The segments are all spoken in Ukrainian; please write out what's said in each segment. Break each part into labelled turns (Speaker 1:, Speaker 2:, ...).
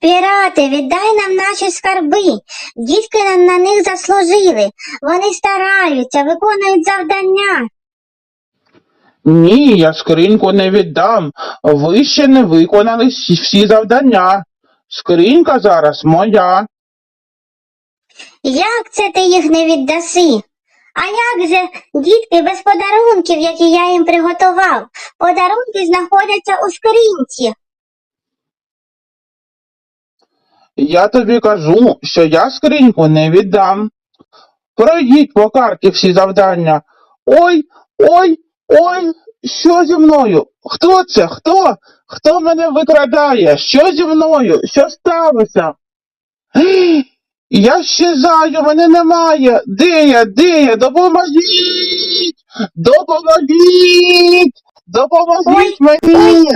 Speaker 1: Пірати, віддай нам наші скарби. Дітки на, на них заслужили. Вони стараються, виконують завдання.
Speaker 2: Ні, я скриньку не віддам. Ви ще не виконали всі всі завдання. Скринька зараз моя.
Speaker 1: Як це ти їх не віддаси? А як же дітки без подарунків, які я їм приготував? Подарунки знаходяться у скринці.
Speaker 2: Я тобі кажу, що я скриньку не віддам. Пройдіть по карті всі завдання. Ой, ой, ой, що зі мною? Хто це? Хто? Хто мене викрадає? Що зі мною? Що сталося? Я щезаю, мене немає. Де я? Де я? Допоможіть! Допоможіть! Допоможіть мені!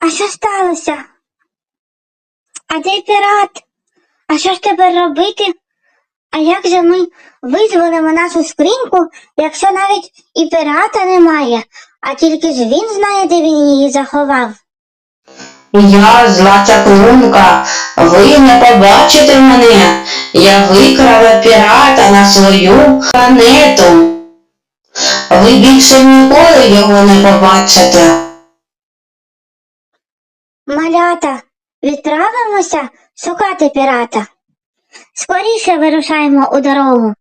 Speaker 1: А що сталося? А де пірат? А що ж тепер робити? А як же ми визволимо нашу скриньку, якщо навіть і пірата немає, а тільки ж він знає, де він її заховав?
Speaker 3: Я зла чаклунка, ви не побачите мене. Я викрала пірата на свою планету. Ви більше ніколи його не побачите.
Speaker 1: Малята, відправимося шукати пірата. Скоріше вирушаємо у дорогу.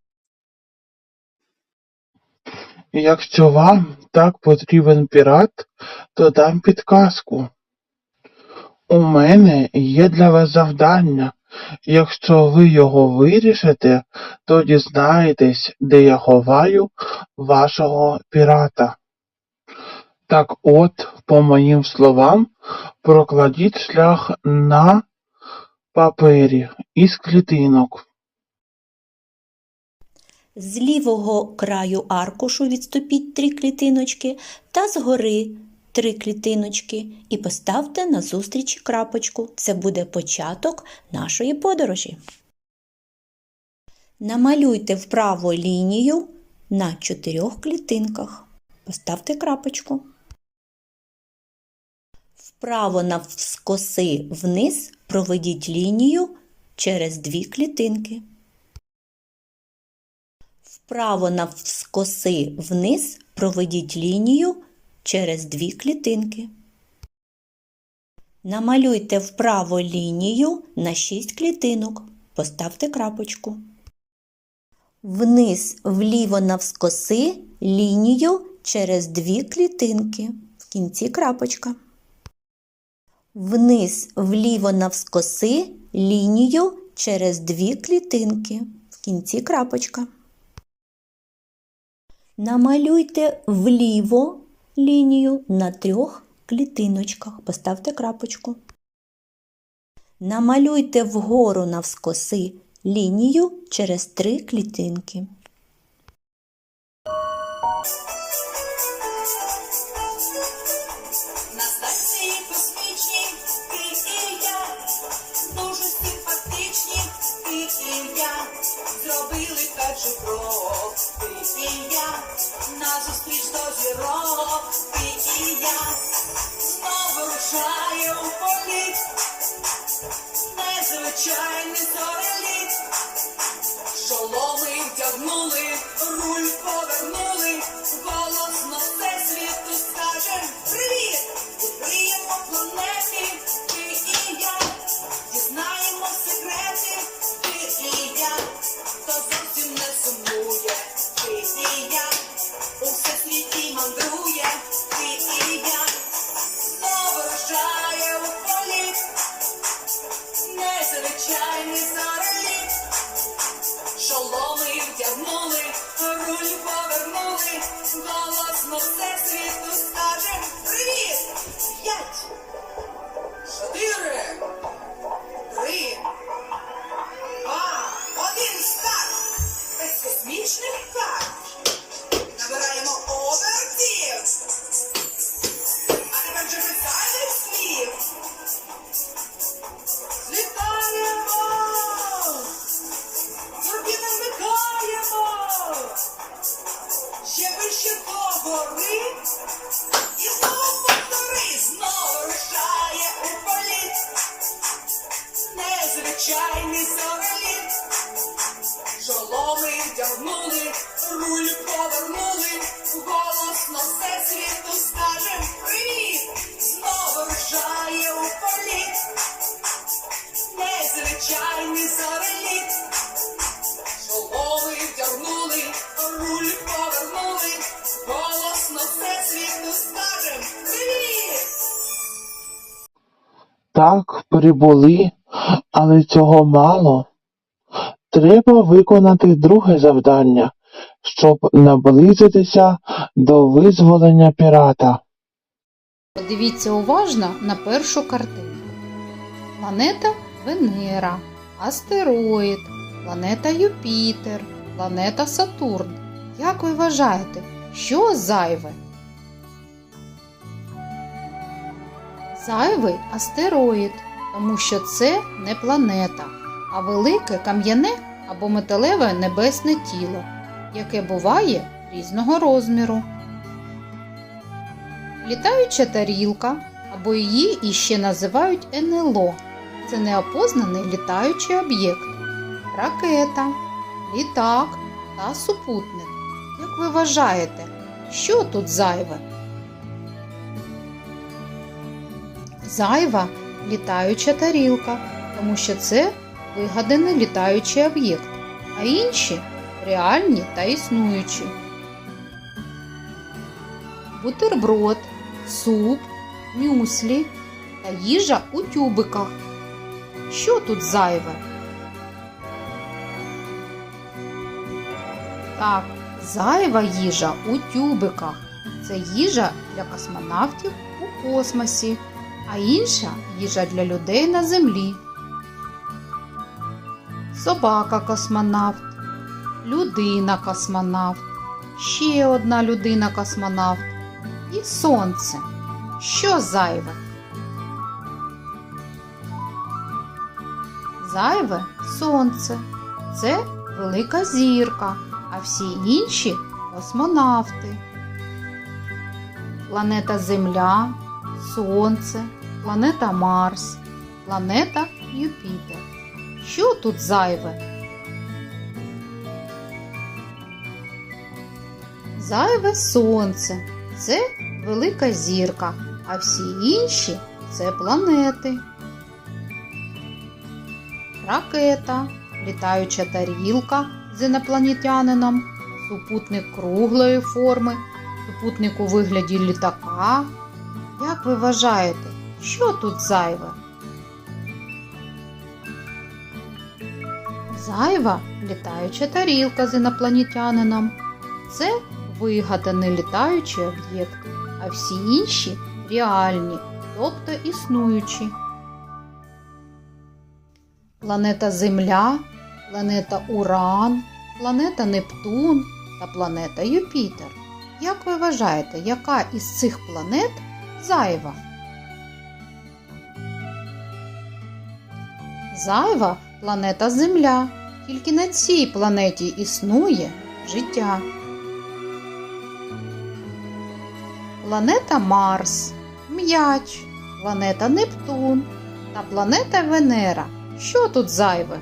Speaker 2: Якщо вам так потрібен пірат, то дам підказку. У мене є для вас завдання. Якщо ви його вирішите, то дізнаєтесь, де я ховаю вашого пірата. Так от, по моїм словам, прокладіть шлях на папері із клітинок.
Speaker 4: З лівого краю аркушу відступіть три клітиночки та згори три клітиночки і поставте назустріч крапочку. Це буде початок нашої подорожі. Намалюйте вправо лінію на чотирьох клітинках. Поставте крапочку. Вправо навскоси вниз проведіть лінію через дві клітинки. Вправо навскоси вниз проведіть лінію через дві клітинки. Намалюйте вправо лінію на 6 клітинок. Поставте крапочку. Вниз вліво навскоси лінію через дві клітинки. В кінці крапочка. Вниз вліво навскоси лінію через дві клітинки. В кінці крапочка. Намалюйте вліво лінію на трьох клітиночках. Поставте крапочку. Намалюйте вгору навскоси лінію через три клітинки.
Speaker 5: Я, у політ, незвичайний зореліт, шоломи вдягнули, руль повернули, голосно все will say.
Speaker 2: Так, прибули, але цього мало. Треба виконати друге завдання, щоб наблизитися до визволення пірата.
Speaker 6: Подивіться уважно на першу картинку. Планета Венера, астероїд, планета Юпітер, планета Сатурн. Як ви вважаєте, що зайве? Зайвий астероїд, тому що це не планета, а велике кам'яне або металеве небесне тіло, яке буває різного розміру. Літаюча тарілка або її іще називають НЛО. Це неопознаний літаючий об'єкт, ракета, літак та супутник. Як ви вважаєте, що тут зайве? Зайва літаюча тарілка, тому що це вигаданий літаючий об'єкт, а інші реальні та існуючі. Бутерброд, суп, мюслі та їжа у тюбиках. Що тут зайве? Так, зайва їжа у тюбиках. Це їжа для космонавтів у космосі, а інша їжа для людей на землі. Собака космонавт, людина космонавт, ще одна людина космонавт і сонце. Що зайве? Зайве сонце. Це велика зірка, а всі інші космонавти. Планета Земля, Сонце, планета Марс, планета Юпітер. Що тут зайве? Зайве сонце це велика зірка, а всі інші це планети. Ракета, літаюча тарілка з інопланетянином, супутник круглої форми, супутник у вигляді літака. Як ви вважаєте, що тут зайве? Зайва літаюча тарілка з інопланетянином. Це вигаданий літаючий об'єкт, а всі інші реальні, тобто існуючі. Планета Земля, планета Уран, планета Нептун та планета Юпітер. Як ви вважаєте, яка із цих планет зайва? Зайва планета Земля. Тільки на цій планеті існує життя. Планета Марс, М'яч, планета Нептун та планета Венера. Що тут зайве?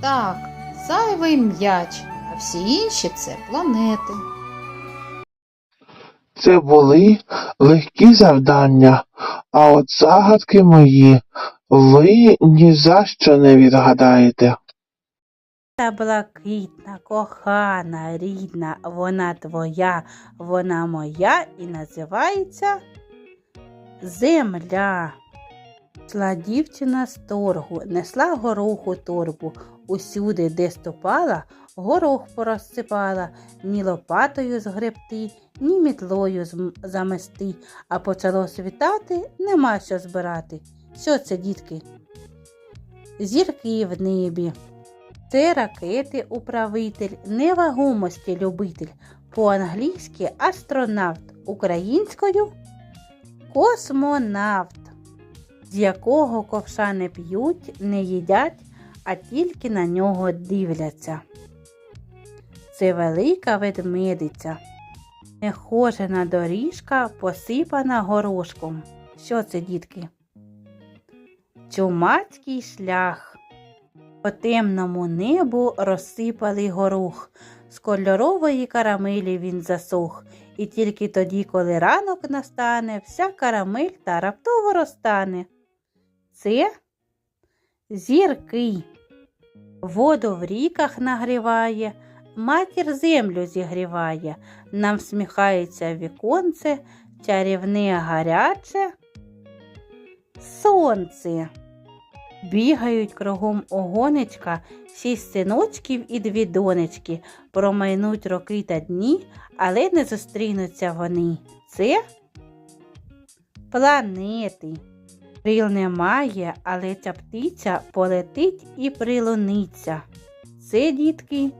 Speaker 6: Так, зайвий м'яч, а всі інші це планети.
Speaker 2: Це були легкі завдання, а от загадки мої ви ні за що не відгадаєте.
Speaker 7: Та блакитна, кохана, рідна, вона твоя, вона моя і називається Земля. Йшла дівчина з торгу, несла гороху торбу. Усюди, де ступала, горох порозсипала, ні лопатою згребти, ні мітлою замести, а почало світати, нема що збирати. Що це, дітки? Зірки в небі. Це ракети управитель, невагомості любитель, по-англійськи астронавт, українською космонавт, з якого ковша не п'ють, не їдять, а тільки на нього дивляться. Це велика ведмедиця, нехожена доріжка, посипана горошком. Що це, дітки? чумацький шлях. По темному небу розсипали горох, з кольорової карамелі він засох, і тільки тоді, коли ранок настане, вся карамель та раптово розтане. Це зірки. Воду в ріках нагріває, матір землю зігріває, нам всміхається віконце, чарівне гаряче. Сонце. Бігають кругом огонечка, шість синочків і дві донечки. Промайнуть роки та дні, але не зустрінуться вони. Це планети. Крил немає, але ця птиця полетить і прилуниться. Це, дітки,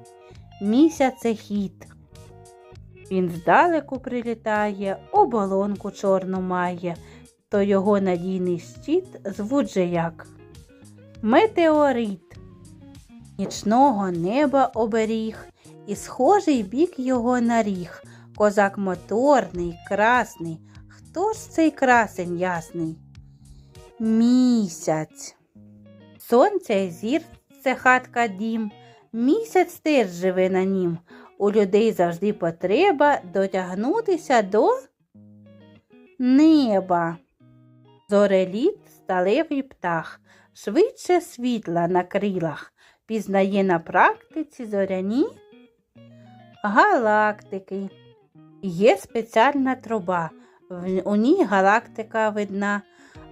Speaker 7: місяцехід. Він здалеку прилітає, оболонку чорну має, то його надійний щит звуть же як метеорит. Нічного неба оберіг, і схожий бік його на ріг. Козак моторний, красний. Хто ж цей красень ясний? Місяць. Сонце й зір це хатка дім, місяць теж живе на нім. У людей завжди потреба дотягнутися до неба. Зореліт сталевий птах, швидше світла на крилах, пізнає на практиці зоряні галактики. Є спеціальна труба, у ній галактика видна.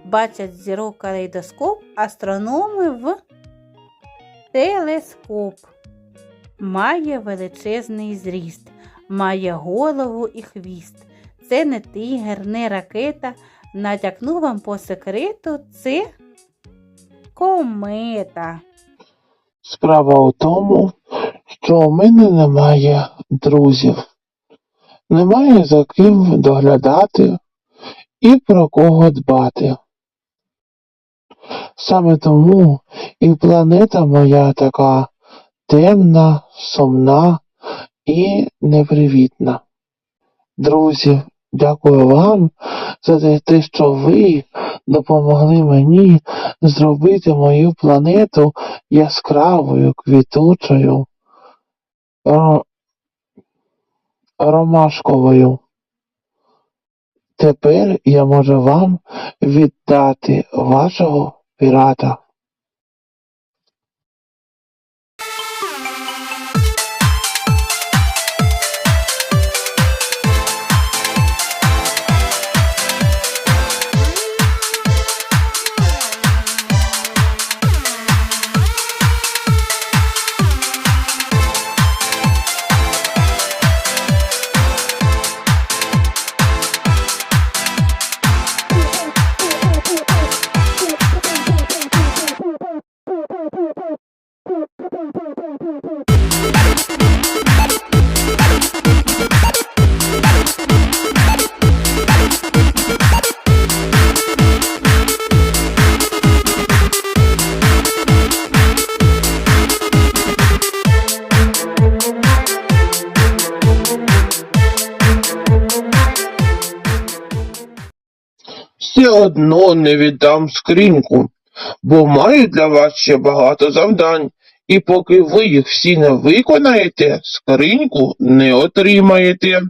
Speaker 7: Бачать зірок калейдоскоп астрономи в телескоп. Має величезний зріст, має голову і хвіст. Це не тигр, не ракета. Натякну вам по секрету, це комета.
Speaker 2: Справа у тому, що у мене немає друзів, немає за ким доглядати і про кого дбати. Саме тому і планета моя така темна, сумна і непривітна. Друзі, дякую вам за те, що ви допомогли мені зробити мою планету яскравою, квітучою, ромашковою. Тепер я можу вам віддати вашого пірата. Одно не віддам скриньку, бо маю для вас ще багато завдань, і поки ви їх всі не виконаєте, скриньку не отримаєте.